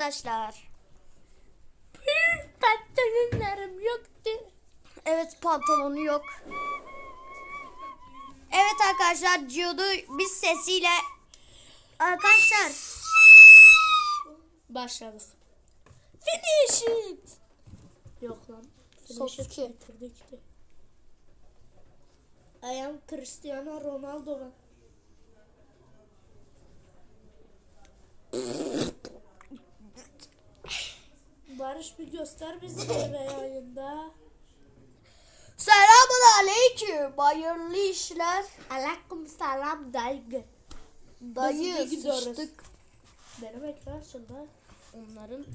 Arkadaşlar. Pantolonlarım yoktu. Evet pantolonu yok. Evet arkadaşlar Gio'du biz sesiyle Arkadaşlar Başladık. Finish it. Yok lan. Sos Finish it ki. bitirdi gitti. I am Cristiano Ronaldo. Barış bir göster bizi de be yayında. Selamun aleyküm hayırlı işler Aleyküm selam dayı. Dayı sıçtık Benim ekran şurada. Onların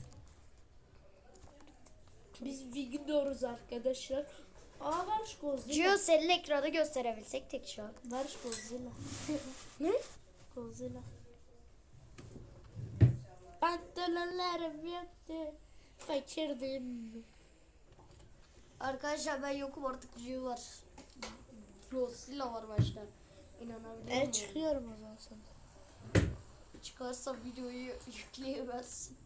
Biz bir gidiyoruz arkadaşlar. Aa Barış Godzilla. Gio senin ekranı gösterebilsek tek şu an Barış Godzilla. Ne? Godzilla. Pantolonlarım yoktu. Fakirdim. Arkadaşlar ben yokum artık Gio var Godzilla var başta İnanabiliyor E musun? çıkıyorum o zaman sana. Çıkarsa videoyu yükleyemezsin.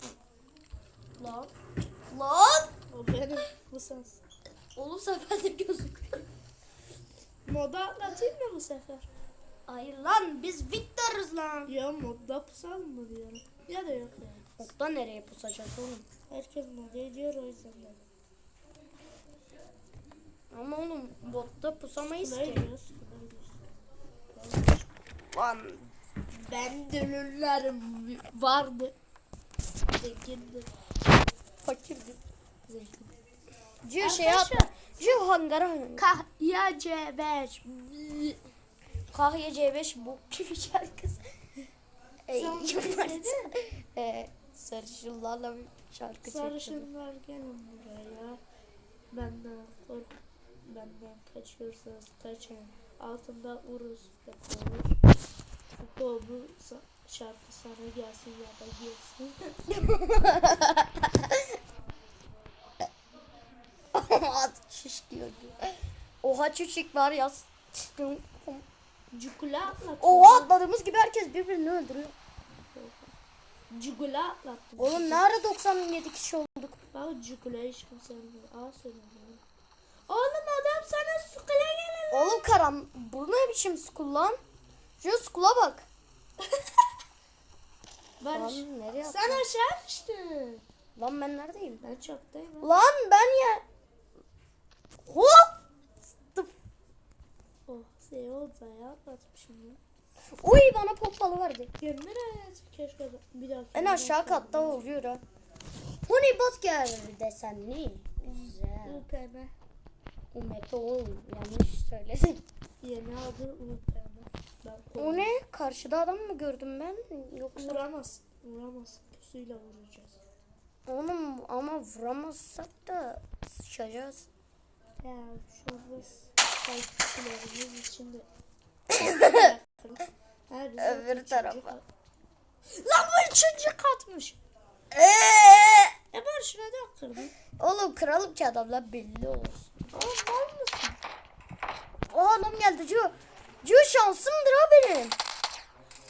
Lan. Lan. O benim. Bu sensin. Oğlum sen bende gözüküyor. Moda atlatayım mı bu sefer? Hayır lan biz Victor'ız lan. Ya modda pusalım mı diyorum. Ya da yok yani. Okta nereye pusacağız oğlum? Herkes moda ediyor o yüzden de. Ama oğlum botta pusamayız ki. Lan. Ben dönürlerim vardı. Zengindi. Fakirdi. Zengin. Cio şey yapma. Cio hangara hangara. Kahya C5. Kahya C5 bu gibi şarkısı. Ey, yaparız. Sarışınlarla bir şarkı. Sarışınlar gelin buraya. Benden kork. Benden kaçıyorsanız kaçın. Altında uruz yapıyoruz. Fuko bu şarkı sana gelsin ya da gelsin. Şiş diyor diyor. Oha çocuk var yaz. Cukula. Oha atladığımız gibi herkes birbirini öldürüyor. Cukula atlattım. Oğlum ne ara 97 kişi olduk. Bak cukula hiç kimse. Aa söylemiyor. Oğlum adam sana sukula gelin. Oğlum karam bu ne biçim skul lan? Şu skula bak. Barış. Lan nereye Sen attın? aşağı düştün. Lan ben neredeyim? Ben çoktayım. Lan ben ya. Hop. Oh şey oldu ya atlatmışım ya. Uy bana pompalı verdi. Et keşke bir daha. En aşağı katta oluyor ha. Honey bot geldi desenli. Güzel. UPM. Umet oğlum yanlış söyledim. Yeni adı UPM. O ne? Karşıda adam mı gördüm ben? Yoksa Vuramaz. Vuramaz. Pusuyla vuracağız. oğlum ama vuramazsak da sıçacağız. Ya şu biz takipçilerimiz için de. Öbür tarafa. kat- Lan bu üçüncü katmış. Eee! E ben şuna da kırdım. Oğlum kralım ki adamlar belli olsun. Oğlum mal mısın? O adam geldi Cu. Cu şansımdır ha benim.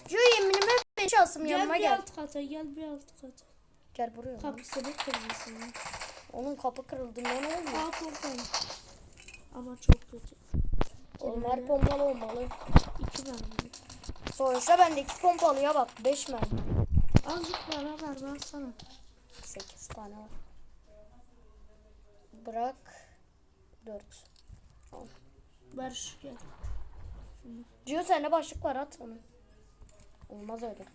Cu yeminime benim şansım Gel yanıma bir gel. alt kata gel bir alt kata. Gel buraya. lan. Kapısını kırmışsın ya. Onun kapı kırıldı ne oluyor? Aa pompalı. Ama çok kötü. Oğlum her pompalı olmalı. İki mermi. Sonuçta bendeki pompalıya bak 5 mermi. Azıcık bana ver ben sana. 8 tane var. Bırak 4. Barış gel. Cio sende başlık var at onu. Olmaz öyle.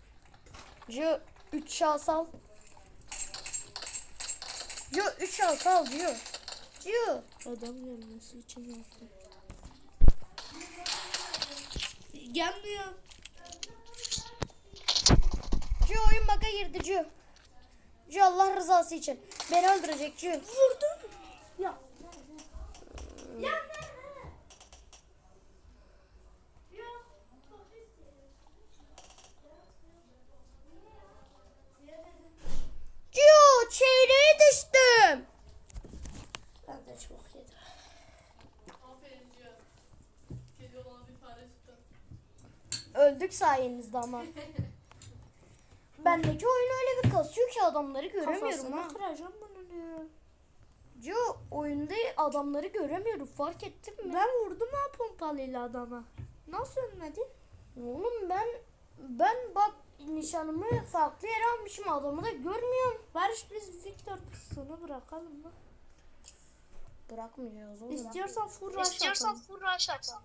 Cio 3 şans al. Cio 3 şans al Cio. Cio. Adam gelmesi için yaptım. Gelmiyor. Cio oyun baka girdi Cio. Cio Allah rızası için. Beni öldürecek Cio. Vurdum. Ya. Ya. Cio çeyreğe düştüm. Ben de çok yedim. Öldük sayenizde ama. Ben bendeki oyun öyle bir kasıyor ki adamları göremiyorum Kafasını ha. kıracağım bunu. Cio oyunda adamları göremiyorum fark ettin mi? Ben vurdum ha pompalıyla adama. Nasıl ölmedi? Oğlum ben ben bak nişanımı farklı yere almışım adamı da görmüyorum. Barış biz Victor kısmını bırakalım mı? Bırakmayacağız oğlum. İstiyorsan full rush İstiyorsan atalım. full rush atalım.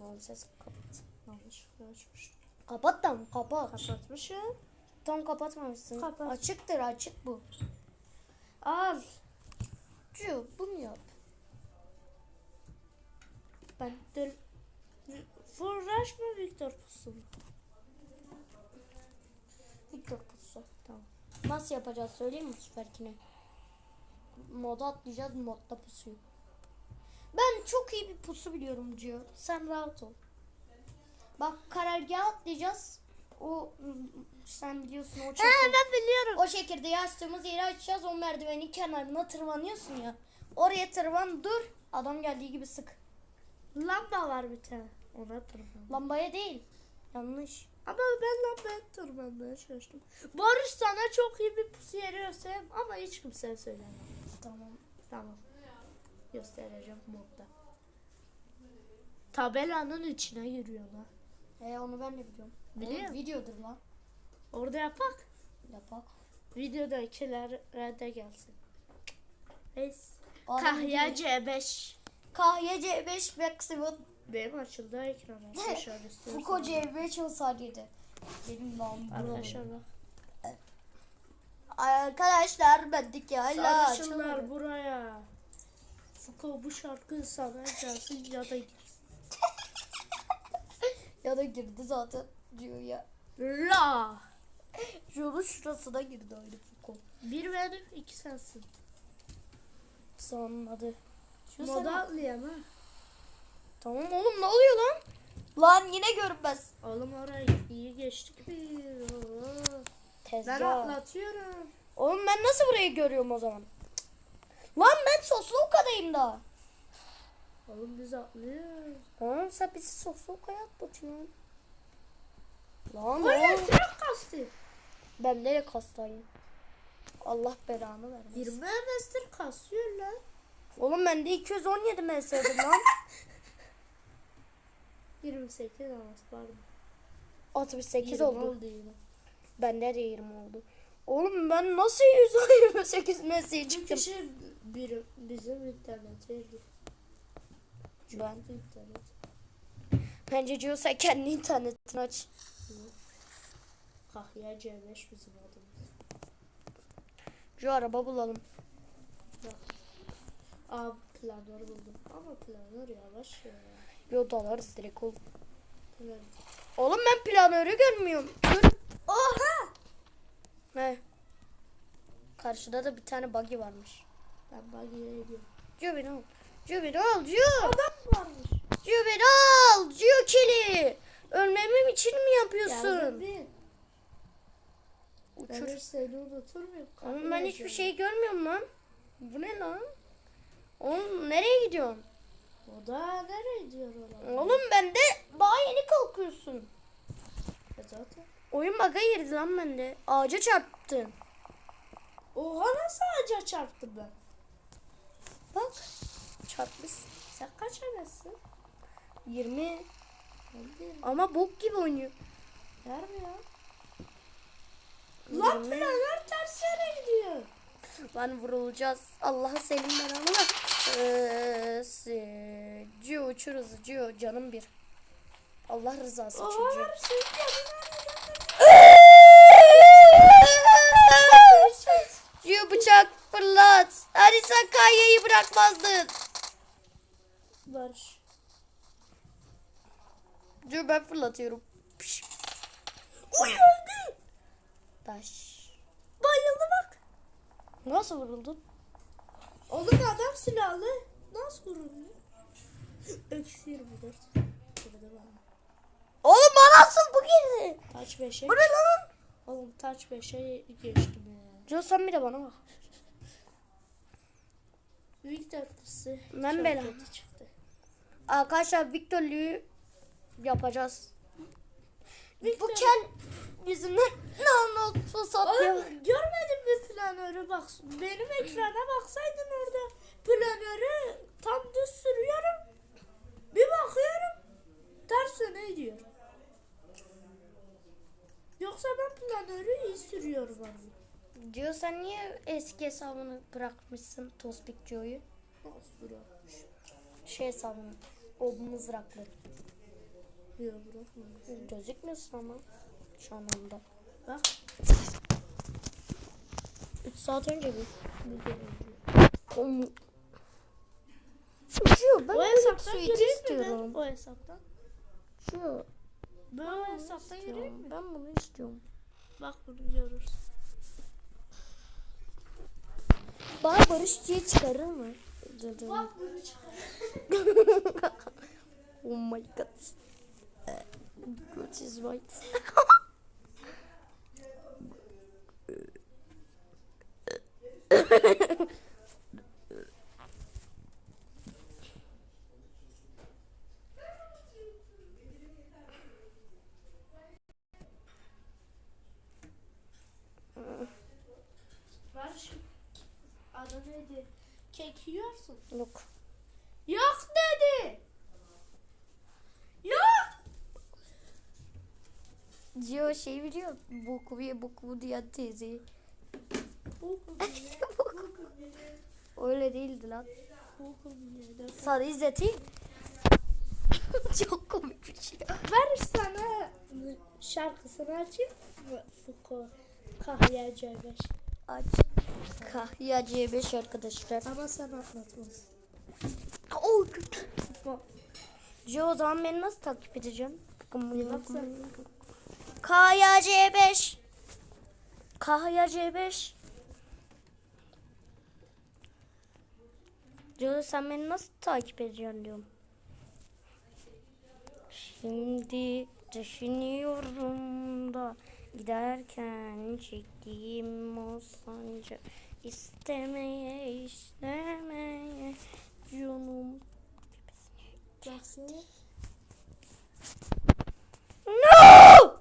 Lan ses kapat. Yanlışlıkla açmışım. Kapat da mı? Kapat. Kapatmışım. Tam kapatmamışsın. Kapat. Açıktır açık bu. Al. Cio bunu yap. Ben rush mı Victor pusu mu? Victor pusu. Tamam. Nasıl yapacağız söyleyeyim mi bu seferkine? Moda atlayacağız modda pusuyu. Ben çok iyi bir pusu biliyorum Cio. Sen rahat ol. Bak karargaha atlayacağız. O sen biliyorsun o çekirdeği. ben biliyorum. O çekirdeği açtığımız yeri açacağız. O merdivenin kenarına tırmanıyorsun ya. Oraya tırman dur. Adam geldiği gibi sık. Lamba var bir tane. Ona tırman. Lambaya değil. Yanlış. Ama ben lambaya tırmanmaya çalıştım. Barış sana çok iyi bir pusu yeri göstereyim ama hiç kimseye söylemem. Tamam. Tamam. Göstereceğim modda. Tabelanın içine giriyorlar. E onu ben de biliyorum. Biliyor Oğlum, Videodur lan. Orada yapak. Yapak. Videodakilere de gelsin. Neyse. Adam Kahya diyor, C5. Kahya C5 Maximum. Benim açıldı ekran arkadaşlar istiyorsan. Fuko C5 olsaydı. Benim lan Arkadaşlar bak. Arkadaşlar bendeki hala Sarışınlar buraya. Fuko bu şarkı sana gelsin ya da girsin. Ya da girdi zaten diyor ya. La. Yolun şurasına girdi öyle Fuko. Bir benim iki sensin. Sanmadı. Şu Moda atlayalım ha. Tamam oğlum ne oluyor lan? Lan yine görünmez. Oğlum oraya iyi geçtik bir. Oo. Ben Tezgah. atlatıyorum. Oğlum ben nasıl burayı görüyorum o zaman? Lan ben Sosluoka'dayım da. Oğlum biz atlıyoruz. Oğlum sen bizi Sosluoka'ya atlatıyorsun. Lan Oraya tren kastı. Ben nereye kastayım? Allah belanı vermesin. 20 MS'tir kasıyor lan. Oğlum bende 217 MS'dir lan. 28 ama pardon. 68 20 oldu. oldu yine. Bende de 20 oldu. Oğlum ben nasıl 128 MS'ye Bir çıktım? kişi bir, bizim internet verdi. Ben. internet. Bence sen kendi internetini aç. Kahya C5 bizim adımız. Cio araba bulalım. Aa planör buldum. Ama planör yavaş ya. Yo dalarız direkt oğlum. Planör. Oğlum ben planörü görmüyorum. Dur. Oha! He. Karşıda da bir tane buggy varmış. Ben buggy'ye gidiyorum. Cio beni al. Cio beni al. Cio. Adam varmış. Cio beni al. Cio kili. Ölmemem için mi Geldim yapıyorsun? Ben Uçur. hiç seni unutur muyum? Oğlum ben hiçbir şey görmüyorum lan. Bu ne lan? Oğlum nereye gidiyorsun? O da nereye gidiyor olan? Oğlum ben de daha yeni kalkıyorsun. E zaten. Oyun bug'a girdi lan bende. Ağaca çarptın. Oha nasıl ağaca çarptım ben? Bak. Çarpmışsın. Sen kaç emezsin? 20. Ben değilim. Ama bok gibi oynuyor. Yer mi ya? Lan 20. planör ters yere gidiyor. Lan vurulacağız. Allah'a senin belanı. Ee, Cio uçuruz. Cio canım bir. Allah rızası için Cio. var senin yanına Cio bıçak fırlat. Hani sen Kayya'yı bırakmazdın. Barış. Cio ben fırlatıyorum. Piş, Uy öldü. Taş. Bayıldı bak. Nasıl vuruldun? Oğlum adam silahlı. Nasıl vuruldu? Eksi 24. Burada bana. Oğlum bana asıl bu girdi. Taç 5'e. Bu ne lan? Oğlum taç 5'e geçtim ya. Cio sen bir de bana bak. Victor kızı. Ben çok bela. kötü çıktı. Arkadaşlar Victor'luyu yapacağız. Bu Victor. kel yüzünden ne oldu satıyor. Görmedin mi planörü bak benim ekrana baksaydın orada planörü tam düz sürüyorum bir bakıyorum ters yöne gidiyor. Yoksa ben planörü iyi sürüyorum abi. Diyor sen niye eski hesabını bırakmışsın Tospik Joe'yu? Nasıl bırakmış? Şey hesabını. O mızraklı. Yok bırakmamış. Gözükmüyorsun ama şu anlamda. Bak 3 saat önce bir. Kom... Şu ben O hesaptan mi istiyorum. ben? O hesaptan. Şu. Ben o hesaptan istiyorum. mi? Ben bunu istiyorum. Bak bunu görürsün. Bana barışçıya çıkarır mı? Dedim. Bak bunu çıkar. Oh my god. God is right. Yiyorsun. Yok. Yok dedi. Yok. Cio şey biliyor. Boku bir boku diye teyze. Bu Öyle değildi lan. Sana izleteyim. Çok komik bir şey. Ver sana şarkısını açayım mı? Fuko Kahya C5. Aç. Kahya C5 arkadaşlar. Ama sen anlatmazsın. Oh. Bak. Cio o zaman beni nasıl takip edeceğim? Kahya C5. Kahya C5. Cio sen beni nasıl takip edeceksin diyorum. Şimdi düşünüyorum da giderken çektiğim o sancı istemeye istemeye canım. Sen. No!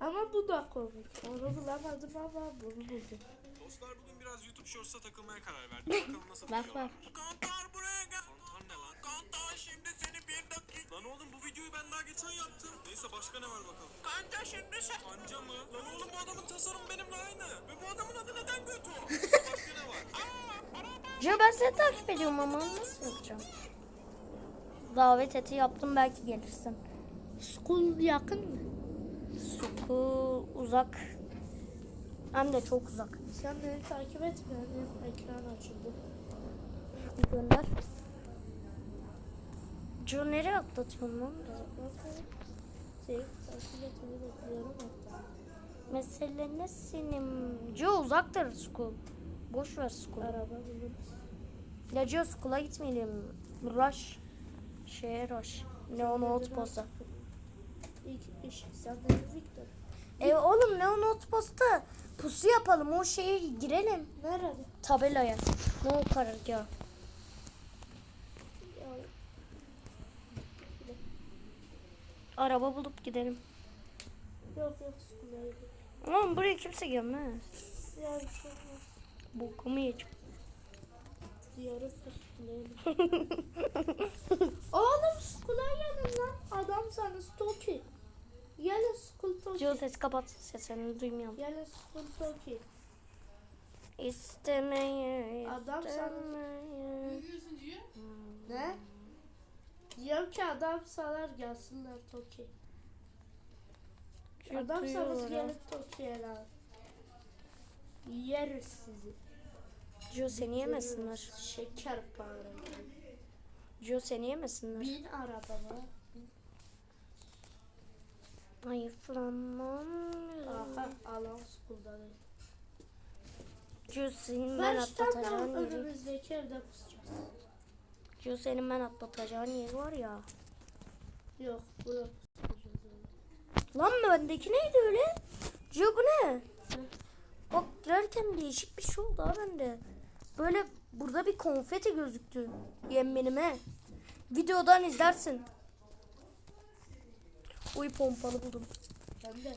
Ama bu da komik. Onu bulamadım ama bunu buldum. Dostlar bugün biraz YouTube Shorts'a takılmaya karar verdim. Bakalım nasıl Bak, bak. Kantar buraya bir dakika. Lan oğlum bu videoyu ben daha geçen yaptım. Neyse başka ne var bakalım. Kantar şimdi sen. Anca mı? Lan oğlum bu adamın tasarımı benimle aynı. Ve bu adamın adı neden Göto? başka ne var? Cio ben seni takip ediyorum ama nasıl yapacağım? Davet eti yaptım belki gelirsin. School yakın mı? Suku uzak. Hem de çok uzak. Sen beni takip etme. Benim ekran açıldı. Gönder. Cio nereye atlatıyorsun lan? Hatta. Mesele ne senin? Cio uzaktır Suku. Boş ver Suku. Araba buluruz. Ya Cio Suku'la gitmeyelim. Rush. Şeye Rush. Neon Outpost'a. İlk iş. Sen de Victor. E oğlum Neon Outpost'a pusu yapalım. O şeye girelim. Nerede? Tabelaya. Ne o karargah. Ya. Araba bulup gidelim. Yok yok gidelim. Oğlum buraya kimse gelmez. Ya bir şey olmaz. Bokumu ki school'a gidelim. Oğlum gelin lan. Adam sana Stoki. Gelin school Toki. Cio ses kapat. Sesini duymuyorum. Gelin school Toki. İstemeye, Adam sana- istemeye. Ne? Diyorum ki adam salar gelsinler Toki. Adam ya. gelip Toki'ye lan. Yeriz sizi. Cio seni yemesinler. Şeker para. Cio seni yemesinler. Bin arabama. Hayıflanmam. Aha alan değil. Cio senin ben Ben tam atlatacağın yeri. önümüzdeki evde pusacağız. Cio senin ben atlatacağın yeri var ya. Yok öyle. Lan bendeki neydi öyle? Cio bu ne? Bak girerken değişik bir şey oldu ha bende. Böyle burada bir konfeti gözüktü. Yeminime. Videodan izlersin. Uy pompalı buldum. Ben de.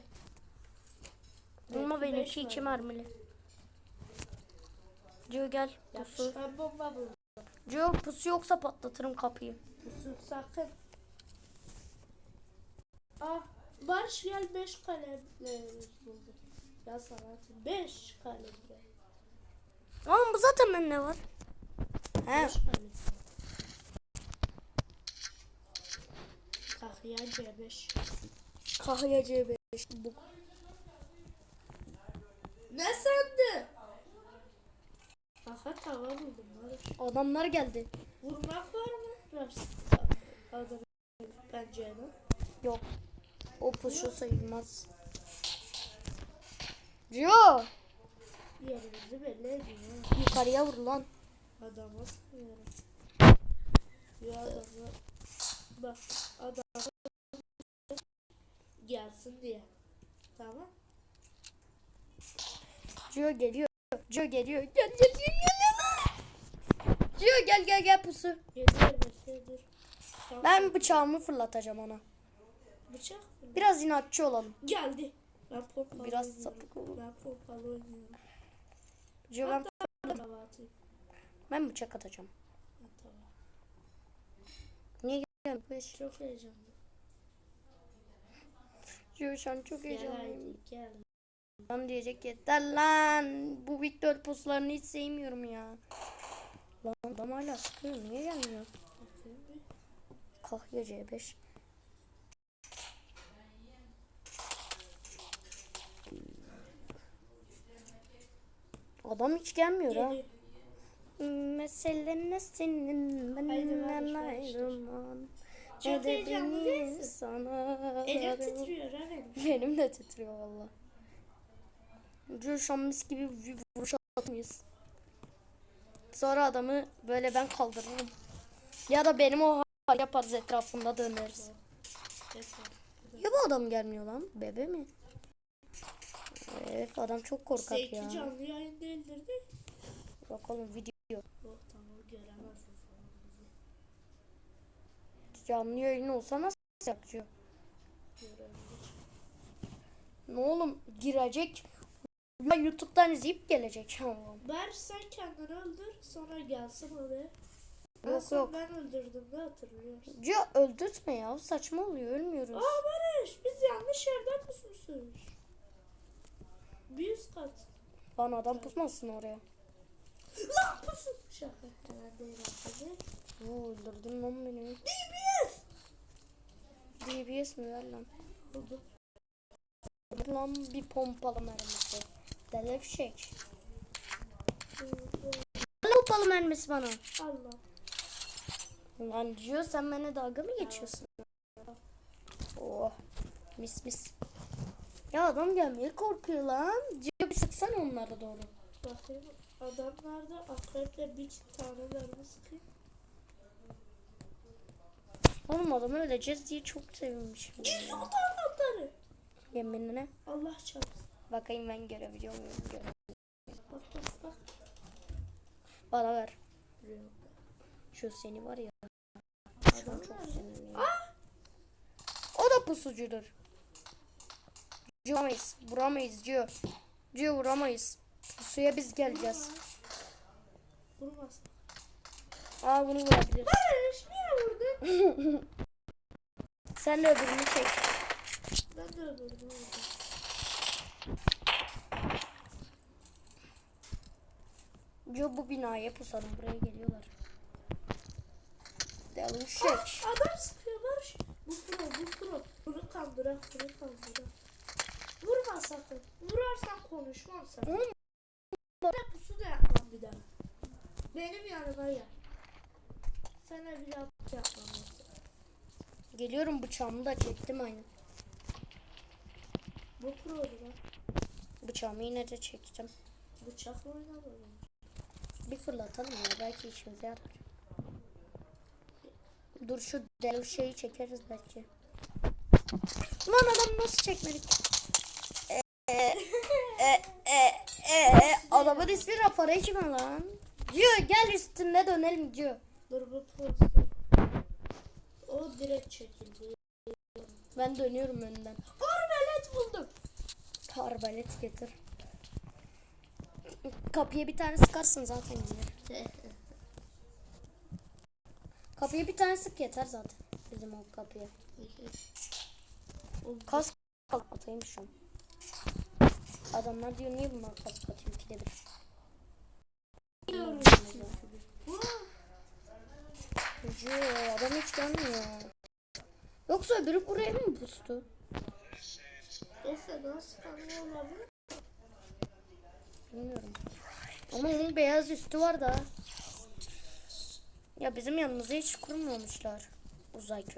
Ama benimki iki mermili. Cio gel pusu. Yapışkan bomba buldum. Cio pusu yoksa patlatırım kapıyı. Pusu sakın. Ah Barış gel 5 kalemle buldum. Ya sana atayım. 5 kalemle. Oğlum bu zaten bende var. He. 5 kalem. Kahya C5. Kahya C5. Bu. Ne sandın? Aha tava buldum Barış. Adamlar geldi. Vurmak var mı? Adam pencereden. Yok. O pusu sayılmaz. Cio Yerimizi belli ediyor. yukarıya vur lan. Adama sıkıyorum. Ya adamı bak adam gelsin diye. Tamam. Cio geliyor. Cio geliyor. Gel gel gel gel. Cio gel gel gel pusu. Geliyor. Tamam. Ben bıçağımı fırlatacağım ona. bıçak mı? Biraz inatçı olalım. geldi. Ben pompalı Biraz oynuyorum. sapık olalım. Ben pompalı oynuyorum. Cio ben, ben bıçak atacağım. Niye gel bu iş? Çok heyecanlı. Cio şu an çok Gel heyecanlıyım. haydi gel. Lan diyecek yeter lan. Bu Victor puslarını hiç sevmiyorum ya. Lan adam hala sıkıyor. Niye gelmiyor? Kahya C5. Adam hiç gelmiyor ha. Geliyor. Mesele ne senin benden ayrılman. Ne de heyecanlı beni değilsin. sana Elim titriyor ha benim. De titriyor valla. Dur şu an mis gibi vuruş atmayız. Sonra adamı böyle ben kaldırırım. Ya da benim o hal yaparız etrafında döneriz. Ya bu adam gelmiyor lan? Bebe mi? Evet adam çok korkak Zeki ya. canlı yayın değildir değil mi? Bakalım video. Oh tamam göremezsin. Canlı yayın olsa nasıl yapıyor? Ne oğlum girecek. Ya YouTube'dan izleyip gelecek. Ver sen kendini öldür sonra gelsin oraya. Yok, son yok. ben öldürdüm de hatırlıyorsun. Ya öldürtme ya saçma oluyor ölmüyoruz. Aa Barış biz yanlış yerden pusmuşuz. Bir üst kat. Lan adam pusmasın oraya. Lan pusu. Şaka. Oo, öldürdün lan beni. DBS. DBS mi ver lan? Buldum. Lan bir pompalı mermisi. Delevşek. Pompalı mermisi bana. Allah. Lan diyor sen bana dalga mı geçiyorsun? Oh mis mis. Ya adam gelmeye korkuyor lan. Diyor bir sıksana onlara doğru. Bakayım adam nerede? Akreple bir tane mermi sıkayım. Oğlum adam öleceğiz diye çok sevinmişim. Gizli kutu anahtarı. Yeminine. Allah çarpsın. Bakayım ben görebiliyor muyum? Göre- Bak bak bak. Bana ver. Şu seni var ya. Adam Çok. O da pusucudur. Vuramayız. Vuramayız diyor. Diyor vuramayız. Pusuya biz geleceğiz. Vurmaz. Aa bunu vurabiliriz. Barış niye vurdun? Sen de öbürünü çek. Ben de öldürdüm orada. Diyor bu binaya pusalım. Buraya geliyorlar. Delişek. Adam sıkıyor Barış. Bu pro bu pro. Bunu kandırak bunu kandırak. Vurma sakın. Vurarsan konuşmam sakın. Oğlum. Pusu da yapmam bir daha. Benim yanıma gel. Sana bir daha yapmam. Geliyorum bıçağımı da çektim aynı. Bu pro lan. Bıçağımı yine de çektim. Bıçakla oynamadım. Bir fırlatalım ya belki işimize yarar. Dur şu dev şeyi çekeriz belki. Lan adam nasıl çekmedik? Eee e, e, e, adamın ismi Rafare kim lan? Diyor gel üstünde dönelim diyor. Dur bu pro. O direkt çekildi. Ben dönüyorum önden. Arbalet buldum. Arbalet getir. Kapıya bir tane sıkarsın zaten gelir. Kapıya bir tane sık yeter zaten. Bizim o kapıya. Kas atayım şu an. Adamlar diyor niye bunlar kas atıyor ki de bir. Adam hiç gelmiyor. Yoksa öbürü buraya mı pustu? Efe nasıl olabilir? Bilmiyorum. Ama onun beyaz üstü var da. Ya bizim yanımıza hiç kurmamışlar. Uzay köy.